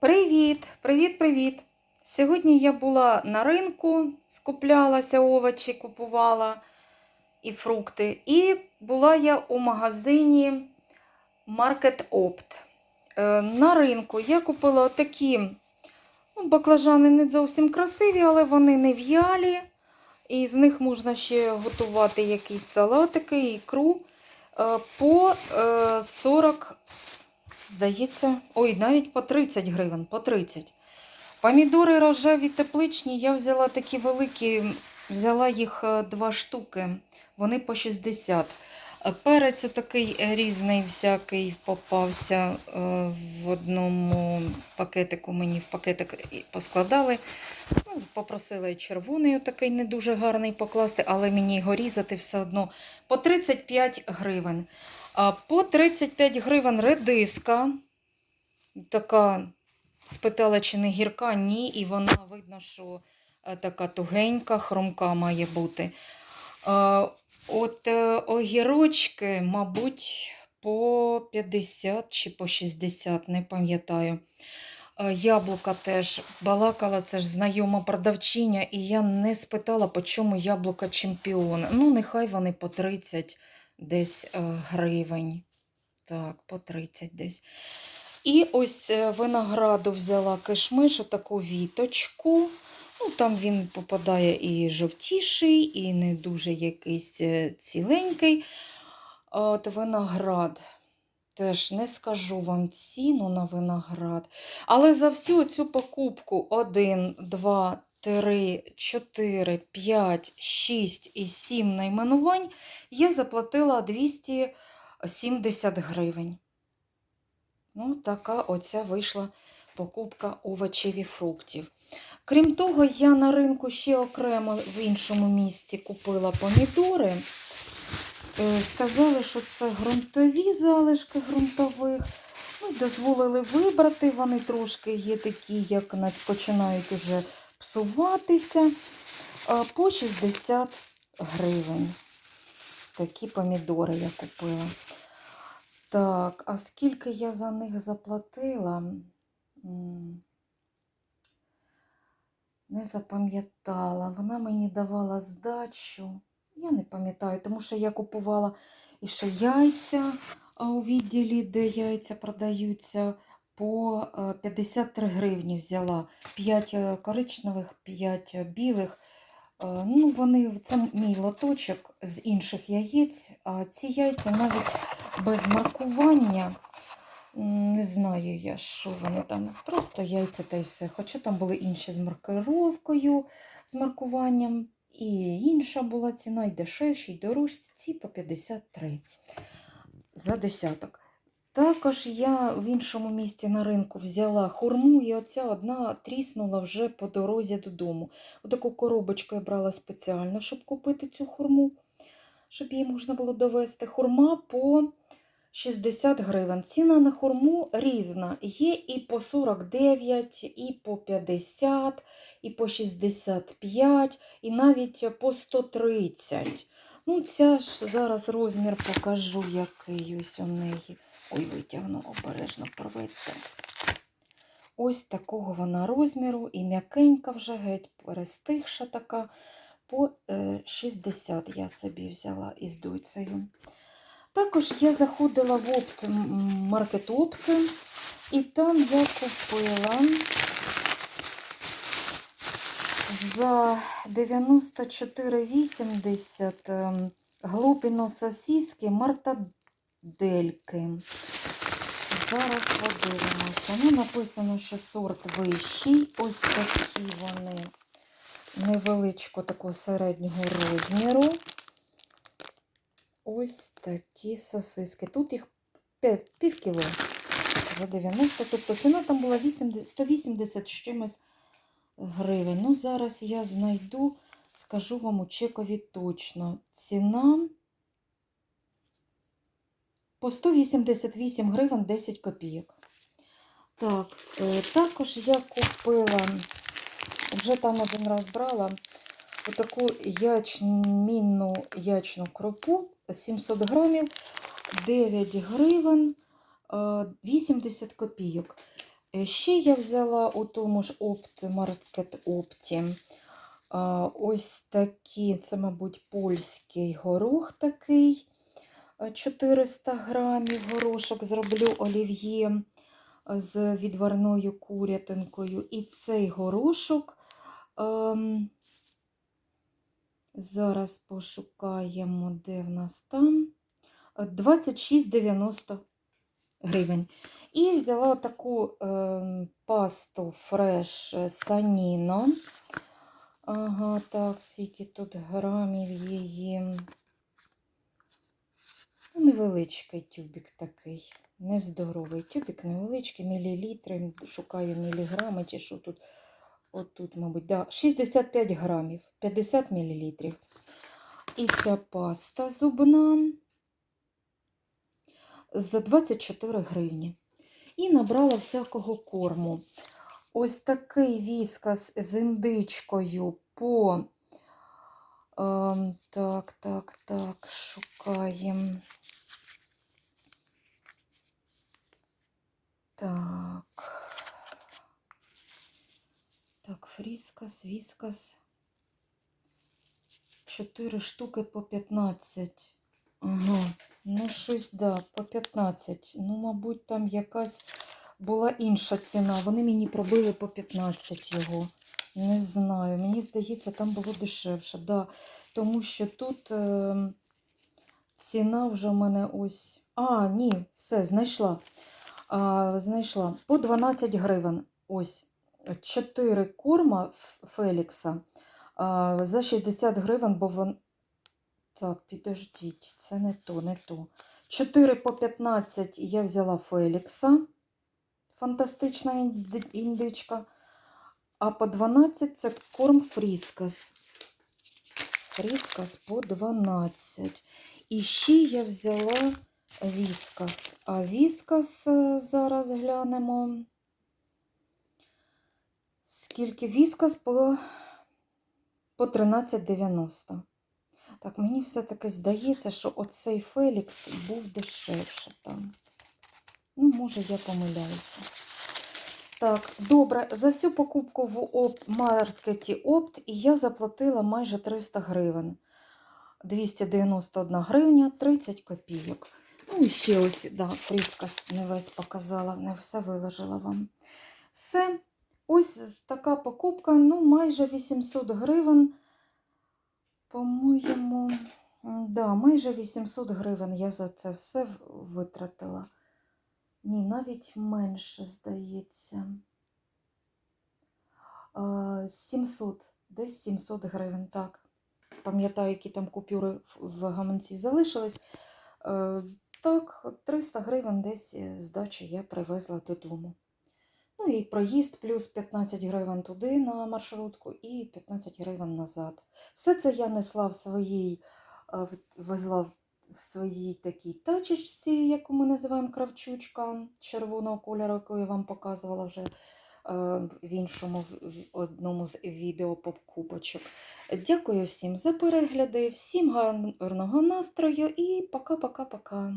Привіт, привіт, привіт. Сьогодні я була на ринку, скуплялася овочі, купувала і фрукти. І була я у магазині Market Opt. Е, На ринку я купила такі ну, баклажани не зовсім красиві, але вони не в'ялі. І з них можна ще готувати якісь салатики, ікру е, по е, 40 Здається, ой, навіть по 30 гривень, по 30. Помідори рожеві тепличні, я взяла такі великі, взяла їх е, два штуки, вони по 60. Е, Перець такий різний всякий попався е, в одному пакетику, мені в пакетик поскладали. Ну, попросила червоний такий не дуже гарний покласти, але мені його різати все одно по 35 гривень. А по 35 гривень редиска. Така спитала, чи не гірка, ні, і вона видно, що е, така тугенька, хромка має бути. От е, огірочки, мабуть, по 50 чи по 60, не пам'ятаю. Е, Яблука теж балакала, це ж знайома продавчиня, і я не спитала, по чому яблука чемпіон. Ну, нехай вони по 30 десь е, гривень. Так, по 30 десь. І ось винограду взяла кишмиш, таку віточку. Ну, Там він попадає і жовтіший, і не дуже якийсь е, ціленький. От виноград. Теж не скажу вам ціну на виноград. Але за всю цю покупку 1, 2, 3, 4, 5, 6 і 7 найменувань я заплатила 270 гривень. Ну, така оця вийшла покупка овочів і фруктів. Крім того, я на ринку ще окремо в іншому місці купила помідори. Е, Сказали, що це ґрунтові залишки ґрунтових. Ну, дозволили вибрати. Вони трошки є такі, як починають уже псуватися. По 60 гривень. Такі помідори я купила. Так, а скільки я за них заплатила? Не запам'ятала. Вона мені давала здачу. Я не пам'ятаю, тому що я купувала і ще яйця а, у відділі, де яйця продаються, по е, 53 гривні взяла. 5 коричневих, 5 білих. Е, Ну, вони, це мій лоточок з інших яєць, а ці яйця навіть без маркування. Не знаю я, що вони там. Просто яйця та й все. Хоча там були інші з маркировкою, з маркуванням. І інша була ціна, і дешевші, і дорожчі. Ці по 53 за десяток. Також я в іншому місці на ринку взяла хурму, і оця одна тріснула вже по дорозі додому. Отаку коробочку я брала спеціально, щоб купити цю хурму, щоб її можна було довести. Хурма по 60 гривень. Ціна на хурму різна. Є і по 49, і по 50, і по 65, і навіть по 130. Ну, ця ж зараз розмір покажу, який ось у неї. Ой, витягну, обережно порветься. Ось такого вона розміру, і м'якенька вже геть, перестигша така. По е, 60 я собі взяла із дуйцею. Також я заходила в опт, маркет опт, і там я купила за 94,80 ем, глупіно сосиски мартадельки. Зараз подивимося. Ну, написано, що сорт вищий. Ось такі вони невеличко такого середнього розміру. Ось такі сосиски. Тут їх пів кіло за 90. Тобто ціна там була 180 з чимось гривень. Ну, зараз я знайду, скажу вам у чекові точно. Ціна по 188 гривень 10 копійок. Так, е, також я купила, вже там один раз брала, отаку ячмінну ячну крупу 700 грамів, 9 гривень, е, 80 копійок. Е, Ще я взяла у тому ж опт, маркет опті. Ось такі, це, мабуть, польський горох такий. е, 400 грамів горошок зроблю олів'є е, з відварною курятинкою. І цей горошок. Ем, зараз пошукаємо, де в нас там. Е, 26,90 гривень. І взяла таку ем, пасту фреш саніно. Ага, так, скільки тут грамів її. Ну, Невеличкий тюбик такий. Нездоровий. Тюбик невеличкий, мілілітри. Шукаю міліграми чи що тут. Отут, мабуть, да, 65 грамів, 50 мілілітрів. І ця паста зубна за 24 гривні. І набрала всякого корму. Ось такий віскас з індичкою по. Ем, так, так, так, шукаємо. Так. Так, фріскас, віскас. 4 штуки по 15. Ага, ну щось, да, по 15. Ну, мабуть, там якась була інша ціна. Вони мені пробили по 15 його. Не знаю. Мені здається, там було дешевше. Да, тому що тут е, ціна вже в мене ось. А, ні, все, знайшла. А, знайшла. По 12 гривень. Ось. 4 корма Фелікса за 60 гривень, бо вон. Так, підождіть, це не то, не то. 4 по 15 я взяла Фелікса. Фантастична індичка. А по 12 це корм Фріскас. Фріскас по 12. І ще я взяла Віскас. А Віскас е, зараз глянемо. Скільки Віскас по, по 13,90. Так, мені все-таки здається, що оцей Фелікс був дешевше там. Ну, може, я помиляюся. Так, добре, за всю покупку в маркеті Опт і я заплатила майже 300 гривень. 291 гривня 30 копійок. Ну, і ще ось, да, фріскас не весь показала, не все виложила вам. Все. Ось така покупка, ну, майже 800 гривень. По-моєму, да, майже 800 гривень я за це все витратила. Ні, навіть менше, здається. 700, десь 700 гривень, так. Пам'ятаю, які там купюри в- в гаманці залишились. Е, Так, 300 гривень десь е, здачі я привезла додому. Ну і проїзд плюс 15 гривень туди на маршрутку і 15 гривень назад. Все це я несла в своїй, е, везла в своїй такій тачечці, яку ми називаємо кравчучка червоного кольору, яку я вам показувала вже е, в іншому в- одному з відео покупочок. Дякую всім за перегляди, всім гарного настрою і пока-пока-пока.